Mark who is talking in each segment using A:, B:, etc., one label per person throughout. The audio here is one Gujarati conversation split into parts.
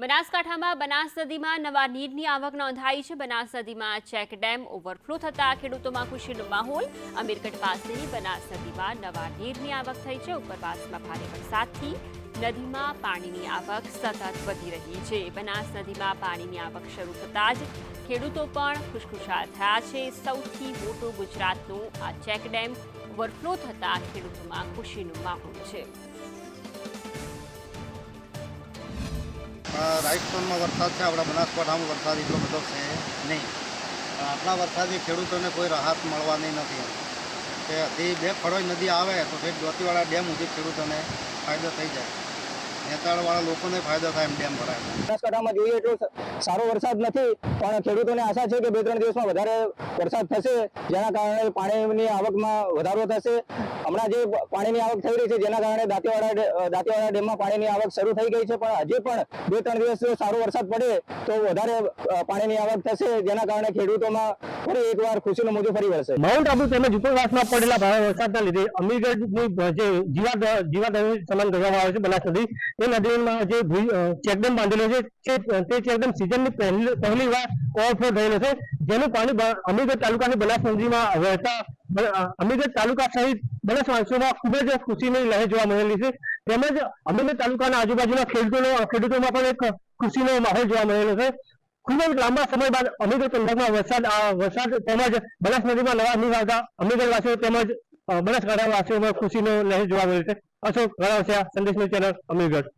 A: બનાસકાંઠામાં બનાસ નદીમાં નવા નીરની આવક નોંધાઈ છે. બનાસ નદીમાં ચેક ડેમ ઓવરફ્લો થતા ખેડૂતોમાં ખુશીનો માહોલ. અમીરગઢ પાસેની બનાસ નદીમાં નવા નીરની આવક થઈ છે. ઉપરવાસમાં ભારે વરસાદથી નદીમાં પાણીની આવક સતત વધી રહી છે. બનાસ નદીમાં પાણીની આવક શરૂ થતાં જ ખેડૂતો પણ ખુશખુશાલ થયા છે. સૌથી મોટો ગુજરાતનો આ ચેક ડેમ ઓવરફ્લો થતાં ખેડૂતોમાં ખુશીનો માહોલ છે.
B: રાજસ્થાનમાં વરસાદ છે, આપણા બનાસકાંઠામાં વરસાદ એટલો બધો છે નહીં. આટલા વરસાદથી ખેડૂતોને કોઈ રાહત મળવાની નથી. કે હજી બે ખડોઈ નદી આવે, તો તે જ્યોતિવાળા ડેમ સુધી ખેડૂતોને ફાયદો થઈ જાય. નેતાળવાળા લોકોને ફાયદો થાય એમ ડેમ ભરાય.
C: બનાસકાંઠામાં જોઈએ એટલો સારો વરસાદ નથી, પણ ખેડૂતોને આશા છે કે બે ત્રણ દિવસમાં વધારે વરસાદ થશે, જેના કારણે પાણીની આવકમાં વધારો થશે. હમણાં જે પાણીની આવક થઈ રહી છે, જેના કારણે દાંતીવાડા દાંતીવાડા ડેમમાં પાણીની આવક શરૂ થઈ ગઈ છે, પણ હજી પણ બે ત્રણ દિવસ સારો વરસાદ પડે, તો વધારે પાણીની આવક થશે, જેના કારણે ખેડૂતોમાં ફરી એકવાર ખુશીનું મોજું ફરી વળશે.
D: માઉન્ટ આબુ તેમજ ઉપરવાસમાં પડેલા ભારે વરસાદના લીધે અમીરગઢની જે જીવા જીવા નદી સમાન કરવામાં આવે છે બનાસ નદી એ નદીમાં જે ચેકડેમ બાંધેલો છે, તે- ચેકડેમ સિઝનની પહેલી પહેલી વાર ઓવરફ્લો થયેલો છે, જેનું પાણી અમીરગઢ તાલુકાની બનાસ નદીમાં વહેતા અમીરગઢ તાલુકા સહિત બનાસવાસીઓમાં ખૂબ જ ખુશીની લહેર જોવા મળેલી છે. તેમજ અમરેલી તાલુકાના આજુબાજુના ખેડૂતો ખેડૂતોમાં પણ એક ખુશીનો માહોલ જોવા મળેલો છે. ખૂબ જ લાંબા સમય બાદ અમીરગઢ પંથકમાં વરસાદ વરસાદ તેમજ બનાસ નદીમાં નવા નીર આવતા અમીરગઢવાસીઓ તેમજ અ, બનાસકાંઠા વાસીઓમાં ખુશીનો લહેર જોવા મળે છે. અશોક ગણાવસિયા સંદેશ ન્યૂઝ ચેનલ અમીરગઢ.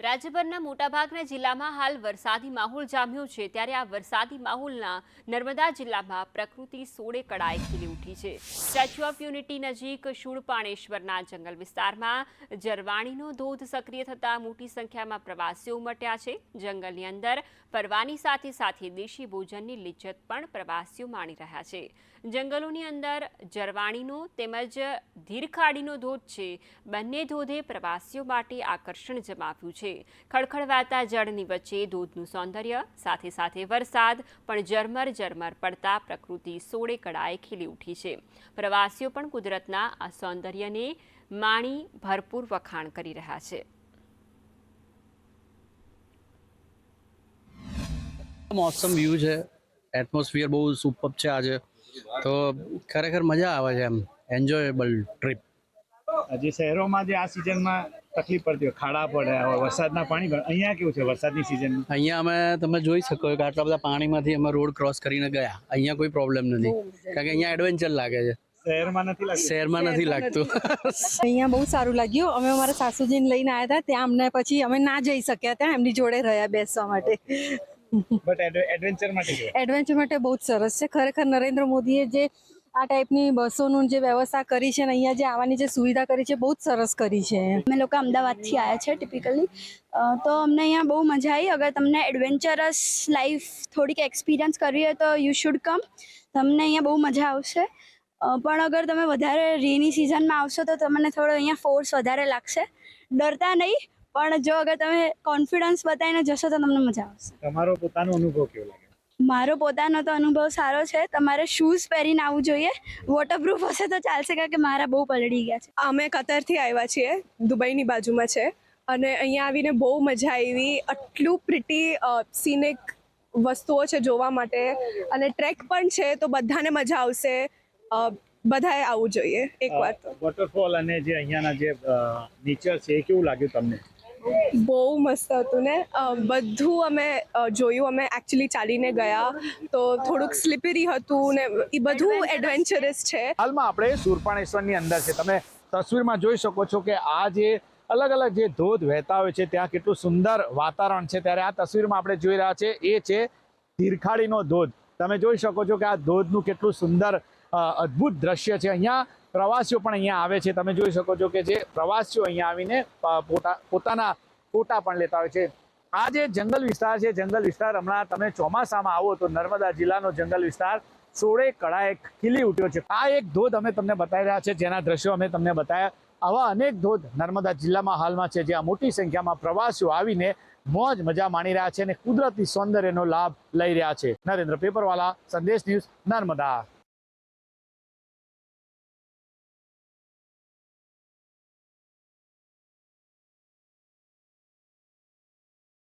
A: રાજ્યભરના મોટાભાગના જિલ્લામાં હાલ વરસાદી માહોલ જામ્યો છે, ત્યારે આ વરસાદી માહોલના નર્મદા જિલ્લામાં પ્રકૃતિ સોળે કળાએ ખીલી ઉઠી છે. સ્ટેચ્યુ ઓફ યુનિટી નજીક શૂળપાણેશ્વરના જંગલ વિસ્તારમાં જરવાણીનો ધોધ સક્રિય થતાં મોટી સંખ્યામાં પ્રવાસીઓ ઉમટ્યા છે. જંગલની અંદર ફરવાની સાથે સાથે દેશી ભોજનની લિજ્જત પણ પ્રવાસીઓ માણી રહ્યા છે. જંગલોની અંદર જરવાણીનો તેમજ ધીરખાડીનો ધોધ છે. બંને ધોધે પ્રવાસીઓ માટે આકર્ષણ જમાવ્યું છે. ખળખળવાતા જળની વચ્ચે ધોધનું સૌંદર્ય સાથે સાથે વરસાદ પણ ઝરમર ઝરમર પડતા પ્રકૃતિ સોળે કળાએ ખીલી ઉઠી છે. પ્રવાસીઓ પણ કુદરતના આ સૌંદર્યને માણી ભરપૂર વખાણ કરી રહ્યા છે.
E: મોસમ વ્યૂ છે. એટમોસ્ફિયર બહુ સુપર છે આજે. તો ખરેખર મજા આવે છે એમ. એન્જોયેબલ ટ્રીપ
F: હજી શહેરોમાં જે આ સિઝનમાં તકલીફ પડતી હોય ખાડા પડે હોય વરસાદના પાણી અહીંયા કેવું છે વરસાદની સિઝન
E: અહીંયા અમે તમે જોઈ શકો કે આટલા બધા પાણીમાંથી અમે રોડ ક્રોસ કરીને ગયા. અહીંયા કોઈ પ્રોબ્લેમ નથી. કારણ કે અહીંયા એડવેન્ચર લાગે છે.
F: શહેરમાં નથી લાગતું?
E: શહેરમાં નથી લાગતું.
G: અહીંયા બહુ સારું લાગ્યું. અમે અમારા સાસુજીને લઈને આવ્યા હતા. ત્યાં અમને પછી અમે ના જઈ શક્યા ત્યાં એમની જોડે રહ્યા બેસવા માટે.
F: બટ એડવેન્ચર માટે
G: એડવેન્ચર માટે બહુ જ સરસ છે. ખરેખર નરેન્દ્ર મોદીએ જે આ ટાઈપની બસોનું જે વ્યવસ્થા કરી છે ને અહીંયા જે આવવાની જે સુવિધા કરી છે બહુ જ સરસ કરી છે.
H: અમે લોકો અમદાવાદથી આવ્યા છે ટિપિકલી તો અમને અહીંયા બહુ મજા આવી. અગર તમને એડવેન્ચરસ લાઈફ થોડીક એક્સપિરિયન્સ કરવી હોય તો યુ શુડ કમ તમને અહીંયા બહુ મજા આવશે. પણ અગર તમે વધારે રેની સિઝનમાં આવશો તો તમને થોડો અહીંયા ફોર્સ વધારે લાગશે. ડરતા નહીં પણ જો અગર તમે કોન્ફિડન્સ બતાવીને જશો તો તમને મજા આવશે.
F: તમારો પોતાનો અનુભવ કેવો લાગે?
H: મારો પોતાનો તો અનુભવ સારો છે. તમારે શૂઝ પહેરીને આવવું જોઈએ. વોટરપ્રૂફ હશે તો ચાલશે કારણ કે મારા બહુ પલળી ગયા છે.
I: અમે કતરથી આવ્યા છીએ દુબઈની બાજુમાં છે. અને અહીંયા આવીને બહુ મજા આવી. આટલું પ્રિટી સિનિક વસ્તુઓ છે જોવા માટે. અને ટ્રેક પણ છે તો બધાને મજા આવશે. બધાએ આવવું જોઈએ. એક વાર તો.
F: વોટરફોલ અને જે અહીંયાના જે નેચર છે એ કેવું લાગ્યું તમને?
I: બહુ મસ્ત હતું ને? બધું અમે જોયું. અમે એકચ્યુઅલી ચાલીને ગયા. તો થોડુંક સ્લીપરી હતું ને એ બધું એડવેન્ચરસ છે.
F: હાલમાં આપણે સુરપાણેશ્વરની અંદર છે. તમે તસવીરમાં જોઈ શકો છો કે આ જે અલગ અલગ જે ધોધ વહેતા હોય છે ત્યાં કેટલું સુંદર વાતાવરણ છે. ત્યારે આ તસવીરમાં આપણે જોઈ રહ્યા છે એ છે તીરખાડીનો ધોધ. તમે જોઈ શકો છો કે આ ધોધનું કેટલું સુંદર અદ્ભુત દ્રશ્ય છે. અહીંયા પ્રવાસીઓ પણ અહીંયા આવે છે. તમે જોઈ શકો છો કે જે પ્રવાસીઓ અહીંયા આવીને પોતાના ફોટા પણ લેતા હોય છે. આ જે જંગલ વિસ્તાર છે, જંગલ વિસ્તાર હમણાં તમે ચોમાસામાં આવો તો નર્મદા જિલ્લાનો જંગલ વિસ્તાર સોળે કળાએ ખીલી ઉઠ્યો છે. આ એક ધોધ અમે તમને બતાવી રહ્યા છે, જેના દ્રશ્યો અમે તમને બતાવ્યા આવા અનેક ધોધ નર્મદા જિલ્લામાં હાલમાં છે, જ્યાં મોટી સંખ્યામાં પ્રવાસીઓ આવીને મોજ મજા માણી રહ્યા છે અને કુદરતી સૌંદર્યનો લાભ લઈ રહ્યા છે. નરેન્દ્ર પેપરવાલા, સંદેશ ન્યૂઝ નર્મદા.